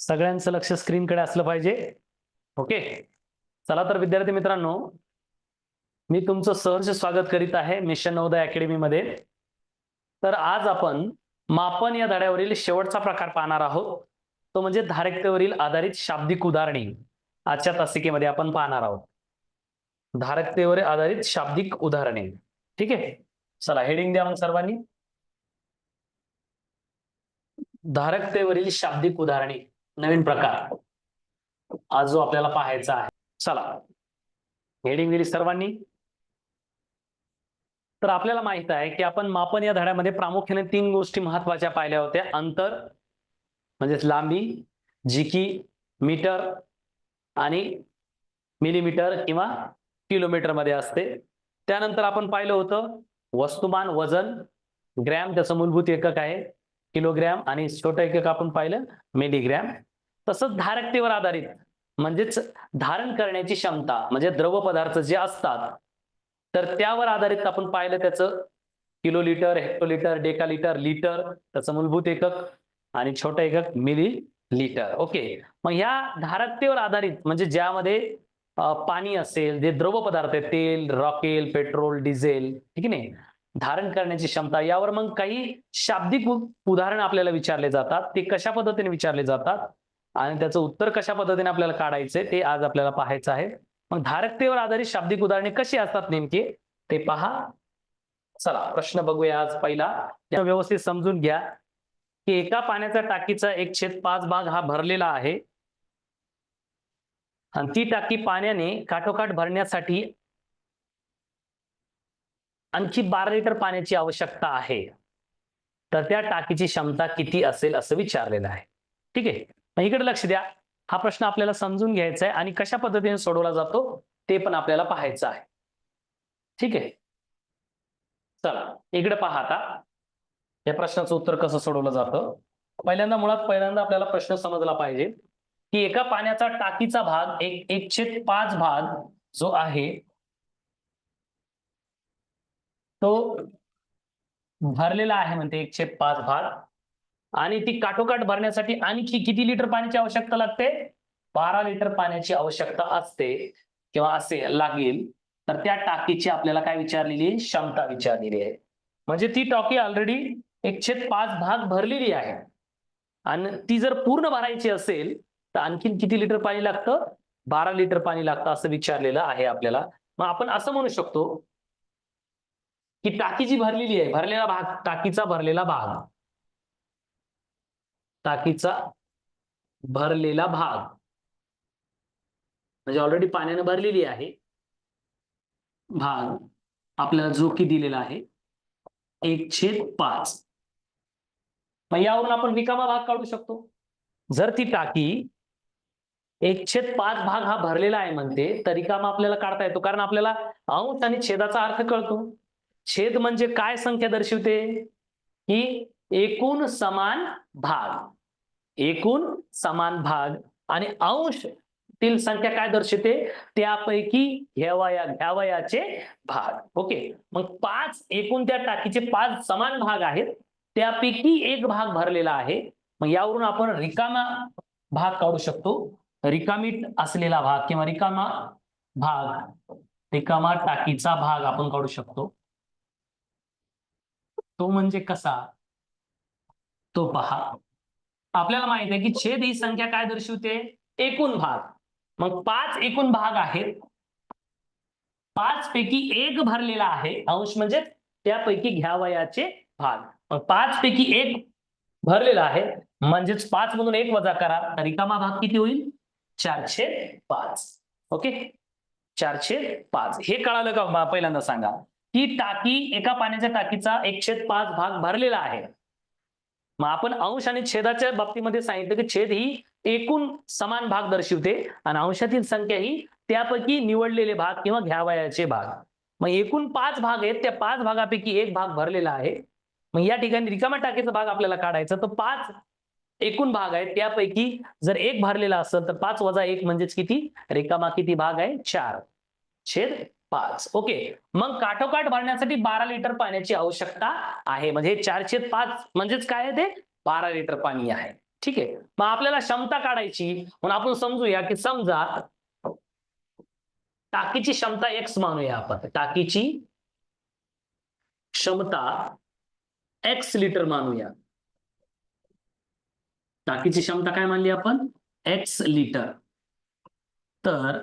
सगळ्यांचं लक्ष स्क्रीनकडे असलं पाहिजे. ओके चला तर विद्यार्थी मित्रांनो मी तुमचं सहर्ष स्वागत करीत आहे मिशन नवोदय अकॅडमीमध्ये तर आज आपण मापन या धड्यावरील शेवटचा प्रकार पाहणार आहोत. तो म्हणजे धारकतेवरील आधारित शाब्दिक उदाहरणे. आजच्या तासिकेमध्ये आपण पाहणार आहोत. धारकतेवर आधारित शाब्दिक उदाहरणे. ठीक आहे? चला हेडिंग द्या मग सर्वांनी. धारकतेवरील शाब्दिक उदाहरणे. नवीन प्रकार. आज जो आपल्याला पाहायचा आहे. चला. हेडिंग दिली सर्वांनी. तर आपल्याला माहीत आहे की आपण मापन या धड्यामध्ये प्रामुख्याने तीन गोष्टी महत्त्वाच्या पाहिल्या होत्या. अंतर म्हणजेच लांबी जिकी मीटर आणि मिलीमीटर किंवा किलोमीटरमध्ये असते. त्यानंतर आपण पाहिलं होतं वस्तुमान वजन ग्रॅम त्याचं मूलभूत एकक आहे. किलोग्रॅम आणि छोटं एकक आपण पाहिलं मिलीग्रॅम. तसंच धारकतेवर आधारित. म्हणजेच धारण करण्याची क्षमता म्हणजे द्रव पदार्थ जे असतात तर त्यावर आधारित आपण पाहिलं त्याचं kilo litre hectolitre deca litre litre त्याचं मूलभूत एकक आणि छोटं एकक मिली लिटर ओके. मग ह्या धारकतेवर आधारित म्हणजे ज्यामध्ये पाणी असेल जे द्रव पदार्थ आहे तेल रॉकेल पेट्रोल डिझेल ठीक आहे नाही? धारण करण्याची क्षमता यावर मग काही शाब्दिक उदाहरण आपल्याला विचारले जातात ते कशा पद्धतीने विचारले जातात? आणि त्याचं उत्तर कशा पद्धतीने आपल्याला काढायचंय ते आज आपल्याला पाहायचं आहे. मग धारकतेवर आधारित शाब्दिक उदाहरणे कशी असतात नेमकी ते पहा. चला प्रश्न बघूया आज पहिला. व्यवस्थित समजून घ्या. की एका पाण्याच्या टाकीचा एक छेद पाच भाग हा भरलेला आहे. आणि ती टाकी पाण्याने काठोकाठ भरण्यासाठी आणखी बारा लिटर पाण्याची आवश्यकता आहे. तर त्या टाकीची क्षमता किती असेल असं विचारलेलं आहे. ठीक आहे? मग इकडे लक्ष द्या. हा प्रश्न आपल्याला समजून घ्यायचा आहे आणि कशा पद्धतीने सोडवला जातो ते पण आपल्याला पाहायचं आहे. ठीक आहे? चला इकडे पहा आता. या प्रश्नाचं उत्तर कसं सोडवलं जातं? पहिल्यांदा मुळात पहिल्यांदा आपल्याला प्रश्न समजला पाहिजे की एका पाण्याचा टाकीचा भाग एक एकशे पाच भाग जो आहे तो भरलेला आहे म्हणते एकशे पाच भाग. आणि ती काठोकाठ भरण्यासाठी आणखी किती लिटर पाण्याची आवश्यकता लागते? बारा लिटर पाण्याची आवश्यकता असते किंवा असे लागेल. तर त्या टाकीची आपल्याला काय विचारलेली आहे? क्षमता विचारलेली आहे. म्हणजे ती टाकी ऑलरेडी एकशे पाच भाग भरलेली आहे. आणि ती जर पूर्ण भरायची असेल तर आणखीन किती लिटर पाणी लागतं? बारा लिटर पाणी लागतं असं विचारलेलं आहे आपल्याला. मग आपण असं म्हणू शकतो की टाकी जी भरलेली आहे भरलेला भाग टाकीचा भरलेला भाग टाकीचा भरलेला भाग. म्हणजे ऑलरेडी पाण्याने भरलेली आहे. भाग आपल्याला जो की दिलेला आहे एक छेद पाच. मग यावरून आपण रिकामा भाग काढू शकतो. जर ती टाकी एक छेद पाच भाग हा भरलेला आहे म्हणते तर रिकामा आपल्याला काढता येतो. कारण आपल्याला अंश आणि छेदाचा अर्थ कळतो. छेद म्हणजे काय संख्या दर्शवते? की एकूण समान भाग. एकूण समान भाग आणि अंश तील संख्या काय दर्शवते? त्यापैकी घ्यावया घ्यावयाचे भाग. ओके. मग पाच एकूण त्या टाकीचे पाच समान भाग आहेत. त्यापैकी एक भाग भरलेला आहे. मग यावरून आपण रिकामा भाग काढू शकतो. रिकामी असलेला भाग किंवा रिकामा भाग रिकामा टाकीचा भाग आपण काढू शकतो. तो म्हणजे कसा? तो पहा. आपल्याला माहीत आहे की छेद ही संख्या काय दर्शवते? एकूण भाग. मग पाच एकूण भाग आहेत. पाच पैकी एक भरलेला आहे. अंश म्हणजे त्यापैकी घ्यावयाचे भाग. मग पाच पैकी एक भरलेला आहे. म्हणजेच पाच मधून एक वजा करा. तर रिकामा भाग किती होईल? चारशे पाच. ओके? चारशे पाच. हे कळालं का? पहिल्यांदा सांगा. की टाकी एका पाण्याच्या टाकीचा एकशे पाच भाग भरलेला आहे. मग आपण अंश आणि छेदाच्या बाबतीमध्ये सांगितलं की छेद ही एकूण समान भाग दर्शवते आणि अंशातील संख्या ही त्यापैकी निवडलेले भाग किंवा घ्यावयाचे भाग. मग एकूण पाच भाग आहेत त्या पाच भागापैकी एक भाग भरलेला आहे. मग या ठिकाणी रिकामा टाकीचा भाग आपल्याला काढायचा तर पाच एकूण भाग आहेत त्यापैकी जर एक भरलेला असेल तर पाच वजा एक म्हणजेच किती? रिकामा किती भाग आहे? चार. छेद पाच. ओके. मग काठोकाठ भरण्यासाठी बारा लिटर पाण्याची आवश्यकता आहे. म्हणजे चारशे पाच म्हणजेच काय आहे ते? बारा लिटर पाणी आहे. ठीक आहे. मग आपल्याला क्षमता काढायची. म्हणून आपण समजूया की समजा टाकीची क्षमता एक्स मानूया आपण. टाकीची क्षमता एक्स लिटर मानूया. टाकीची क्षमता काय मानली आपण? X litre. तर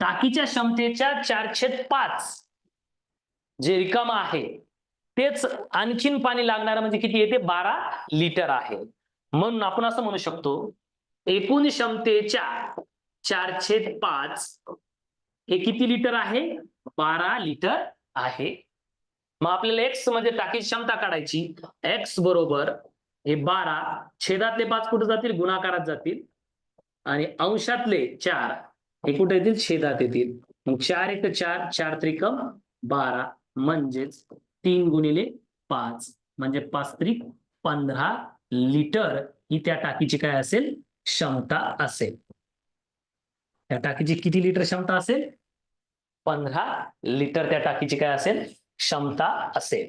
टाकीच्या क्षमतेच्या चारशे पाच. जे रिकामा आहे तेच आणखीन पाणी लागणार म्हणजे किती येते? बारा लिटर आहे. म्हणून आपण असं म्हणू शकतो एकूण क्षमतेच्या चारशे पाच हे किती लिटर आहे? बारा लिटर आहे. मग आपल्याला एक्स म्हणजे टाकीची क्षमता काढायची. एक्स बरोबर हे बारा छेदातले पाच कुठे जातील? गुणाकारात जातील. आणि अंशातले चार हे कुठे येतील? छेदात येतील. मग चार एक चार चार त्रिक बारा. म्हणजेच तीन गुणिले पाच. म्हणजे पाच त्रिक पंधरा लिटर ही त्या टाकीची काय असेल? क्षमता असेल. त्या टाकीची किती लिटर क्षमता असेल? पंधरा लिटर त्या टाकीची काय असेल? क्षमता असेल.